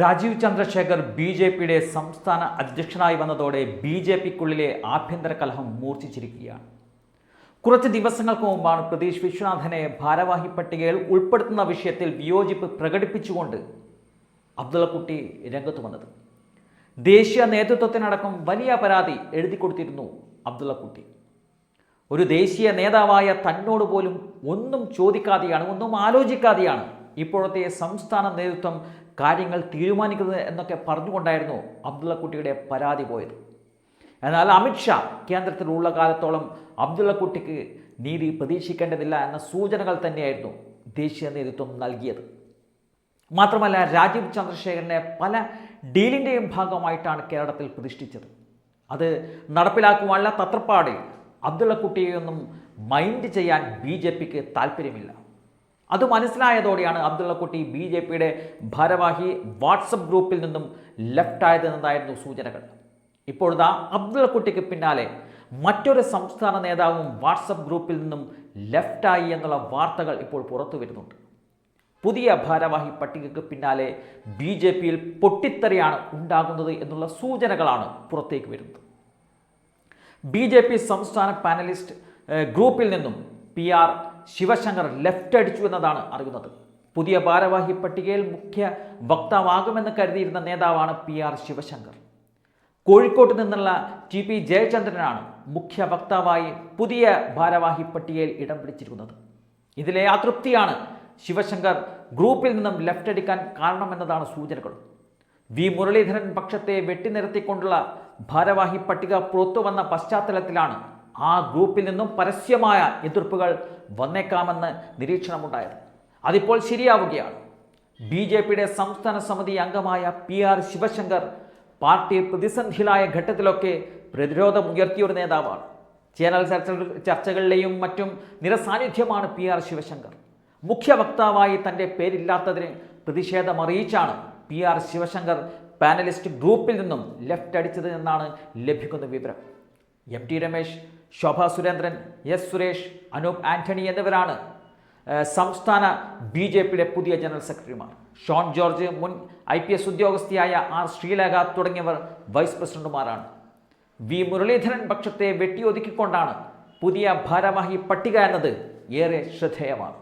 Rajeev Chandrasekhar B J പിയുടെ സംസ്ഥാന അധ്യക്ഷനായി വന്നതോടെ ബി ജെ പിക്കുള്ളിലെ ആഭ്യന്തര കലഹം മൂർച്ഛിച്ചിരിക്കുകയാണ്. കുറച്ച് ദിവസങ്ങൾക്ക് മുമ്പാണ് പ്രതീഷ് വിശ്വനാഥനെ ഭാരവാഹി പട്ടികയിൽ ഉൾപ്പെടുത്തുന്ന വിഷയത്തിൽ വിയോജിപ്പ് പ്രകടിപ്പിച്ചുകൊണ്ട് അബ്ദുള്ളക്കുട്ടി രംഗത്ത് വന്നത്. ദേശീയ നേതൃത്വത്തിനടക്കം വലിയ പരാതി എഴുതി കൊടുത്തിരുന്നു അബ്ദുള്ളക്കുട്ടി. ഒരു ദേശീയ നേതാവായ തന്നോട് പോലും ഒന്നും ചോദിക്കാതെയാണ് ഒന്നും ആലോചിക്കാതെയാണ് ഇപ്പോഴത്തെ സംസ്ഥാന നേതൃത്വം കാര്യങ്ങൾ തീരുമാനിക്കുന്നത് എന്നൊക്കെ പറഞ്ഞുകൊണ്ടായിരുന്നു അബ്ദുള്ളക്കുട്ടിയുടെ പരാതി പോയത്. എന്നാൽ അമിത്ഷാ കേന്ദ്രത്തിലുള്ള കാലത്തോളം അബ്ദുള്ളക്കുട്ടിക്ക് നീതി പ്രതീക്ഷിക്കേണ്ടതില്ല എന്ന സൂചനകൾ തന്നെയായിരുന്നു ദേശീയ നേതൃത്വം നൽകിയത്. മാത്രമല്ല രാജീവ് ചന്ദ്രശേഖരനെ പല ഡീലിന്റെയും ഭാഗമായിട്ടാണ് കേരളത്തിൽ പ്രതിഷ്ഠിച്ചത്. അത് നടപ്പിലാക്കുവാനുള്ള തത്രപ്പാടിൽ അബ്ദുള്ളക്കുട്ടിയെയൊന്നും മൈൻഡ് ചെയ്യാൻ ബി ജെ പിക്ക് താല്പര്യമില്ല. അത് മനസ്സിലായതോടെയാണ് അബ്ദുള്ളക്കുട്ടി ബി ജെ പിയുടെ ഭാരവാഹി വാട്സപ്പ് ഗ്രൂപ്പിൽ നിന്നും ലെഫ്റ്റ് ആയതെന്നതായിരുന്നു സൂചനകൾ. ഇപ്പോഴതാ അബ്ദുള്ളക്കുട്ടിക്ക് പിന്നാലെ മറ്റൊരു സംസ്ഥാന നേതാവും വാട്സപ്പ് ഗ്രൂപ്പിൽ നിന്നും ലെഫ്റ്റായി എന്നുള്ള വാർത്തകൾ ഇപ്പോൾ പുറത്തു വരുന്നുണ്ട്. പുതിയ ഭാരവാഹി പട്ടികയ്ക്ക് പിന്നാലെ ബി ജെ പിയിൽ പൊട്ടിത്തെറിയാണ് ഉണ്ടാകുന്നത് എന്നുള്ള സൂചനകളാണ് പുറത്തേക്ക് വരുന്നത്. ബി ജെ പി സംസ്ഥാന പാനലിസ്റ്റ് ഗ്രൂപ്പിൽ നിന്നും പി ആർ ശിവശങ്കർ ലെഫ്റ്റ് അടിച്ചു എന്നതാണ് അറിയുന്നത്. പുതിയ ഭാരവാഹി പട്ടികയിൽ മുഖ്യ വക്താവാകുമെന്ന് കരുതിയിരുന്ന നേതാവാണ് പി ആർ ശിവശങ്കർ. കോഴിക്കോട്ട് നിന്നുള്ള ടി പി ജയചന്ദ്രനാണ് മുഖ്യ വക്താവായി പുതിയ ഭാരവാഹി പട്ടികയിൽ ഇടം പിടിച്ചിരിക്കുന്നത്. ഇതിലെ അതൃപ്തിയാണ് ശിവശങ്കർ ഗ്രൂപ്പിൽ നിന്നും ലെഫ്റ്റ് അടിക്കാൻ കാരണമെന്നതാണ് സൂചനകൾ വി മുരളീധരൻ പക്ഷത്തെ വെട്ടിനിരത്തിക്കൊണ്ടുള്ള ഭാരവാഹി പട്ടിക പുറത്തു വന്ന പശ്ചാത്തലത്തിലാണ് ആ ഗ്രൂപ്പിൽ നിന്നും പരസ്യമായ എതിർപ്പുകൾ വന്നേക്കാമെന്ന് നിരീക്ഷണമുണ്ടായിരുന്നു. അതിപ്പോൾ ശരിയാവുകയാണ്. ബി ജെ പിയുടെ സംസ്ഥാന സമിതി അംഗമായ പി ആർ ശിവശങ്കർ പാർട്ടി പ്രതിസന്ധിയിലായ ഘട്ടത്തിലൊക്കെ പ്രതിരോധം ഒരു നേതാവാണ്. ചാനൽ ചർച്ച ചർച്ചകളിലെയും മറ്റും നിറസാന്നിധ്യമാണ് പി ആർ ശിവശങ്കർ. മുഖ്യ വക്താവായി തന്റെ പേരില്ലാത്തതിന് പ്രതിഷേധമറിയിച്ചാണ് പി ആർ ശിവശങ്കർ പാനലിസ്റ്റ് ഗ്രൂപ്പിൽ നിന്നും ലെഫ്റ്റ് അടിച്ചത് എന്നാണ് ലഭിക്കുന്ന വിവരം. M T Ramesh Shobha Surendran S Suresh Anoop Antony എന്നിവരാണ് സംസ്ഥാന ബി ജെ പിയുടെ പുതിയ ജനറൽ സെക്രട്ടറിമാർ. ഷോൺ ജോർജ് മുൻ ഐ പി എസ് ഉദ്യോഗസ്ഥയായ ആർ ശ്രീലേഖ തുടങ്ങിയവർ വൈസ് പ്രസിഡന്റുമാരാണ്. വി മുരളീധരൻ പക്ഷത്തെ വെട്ടിയൊതുക്കിക്കൊണ്ടാണ് പുതിയ ഭാരവാഹി പട്ടിക എന്നത് ഏറെ ശ്രദ്ധേയമാണ്.